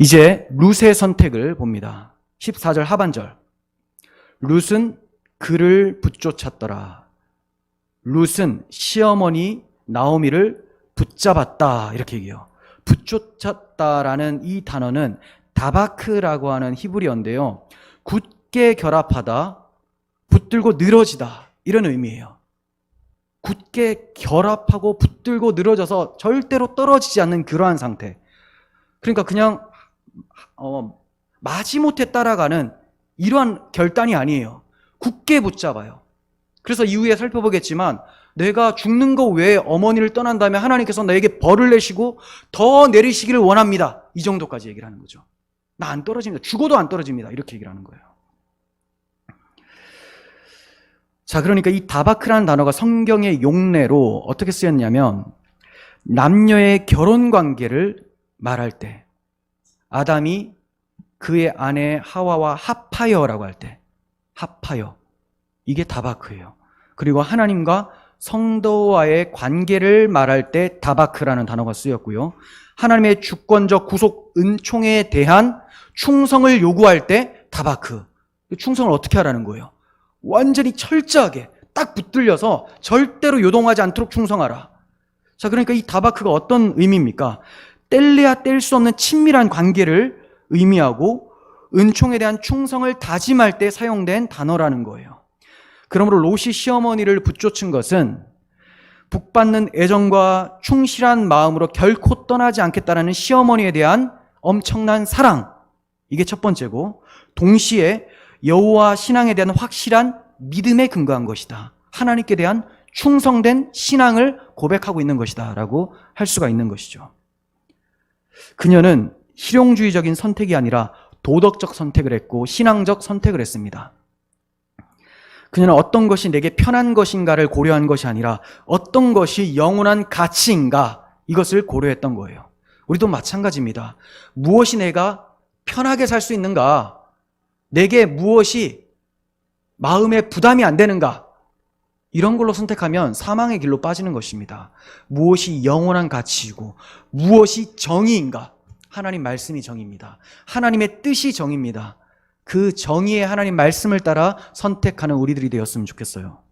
이제 룻의 선택을 봅니다. 14절 하반절. 룻은 그를 붙쫓았더라. 룻은 시어머니 나오미를 붙잡았다. 이렇게 얘기해요. 붙쫓았다라는 이 단어는 다바크라고 하는 히브리어인데요. 굳게 결합하다, 붙들고 늘어지다. 이런 의미예요. 굳게 결합하고 붙들고 늘어져서 절대로 떨어지지 않는 그러한 상태. 그러니까 그냥 어, 마지못해 따라가는 이러한 결단이 아니에요. 굳게 붙잡아요. 그래서 이후에 살펴보겠지만 내가 죽는 거 외에 어머니를 떠난 다음에 하나님께서 나에게 벌을 내시고 더 내리시기를 원합니다. 이 정도까지 얘기를 하는 거죠. 나 안 떨어집니다. 죽어도 안 떨어집니다. 이렇게 얘기를 하는 거예요. 자, 그러니까 이 다바크라는 단어가 성경의 용례로 어떻게 쓰였냐면 남녀의 결혼 관계를 말할 때 아담이 그의 아내 하와와 합하여라고 할 때 합하여 이게 다바크예요. 그리고 하나님과 성도와의 관계를 말할 때 다바크라는 단어가 쓰였고요. 하나님의 주권적 구속 은총에 대한 충성을 요구할 때 다바크. 충성을 어떻게 하라는 거예요? 완전히 철저하게 딱 붙들려서 절대로 요동하지 않도록 충성하라. 자, 그러니까 이 다바크가 어떤 의미입니까? 뗄래야 뗄 수 없는 친밀한 관계를 의미하고 은총에 대한 충성을 다짐할 때 사용된 단어라는 거예요. 그러므로 롯이 시어머니를 붙쫓은 것은 북받는 애정과 충실한 마음으로 결코 떠나지 않겠다라는 시어머니에 대한 엄청난 사랑. 이게 첫 번째고 동시에 여호와 신앙에 대한 확실한 믿음에 근거한 것이다. 하나님께 대한 충성된 신앙을 고백하고 있는 것이다라고 할 수가 있는 것이죠. 그녀는 실용주의적인 선택이 아니라 도덕적 선택을 했고 신앙적 선택을 했습니다. 그녀는 어떤 것이 내게 편한 것인가를 고려한 것이 아니라 어떤 것이 영원한 가치인가 이것을 고려했던 거예요. 우리도 마찬가지입니다. 무엇이 내가 편하게 살 수 있는가? 내게 무엇이 마음에 부담이 안 되는가? 이런 걸로 선택하면 사망의 길로 빠지는 것입니다. 무엇이 영원한 가치이고 무엇이 정의인가? 하나님 말씀이 정의입니다. 하나님의 뜻이 정의입니다. 그 정의의 하나님 말씀을 따라 선택하는 우리들이 되었으면 좋겠어요.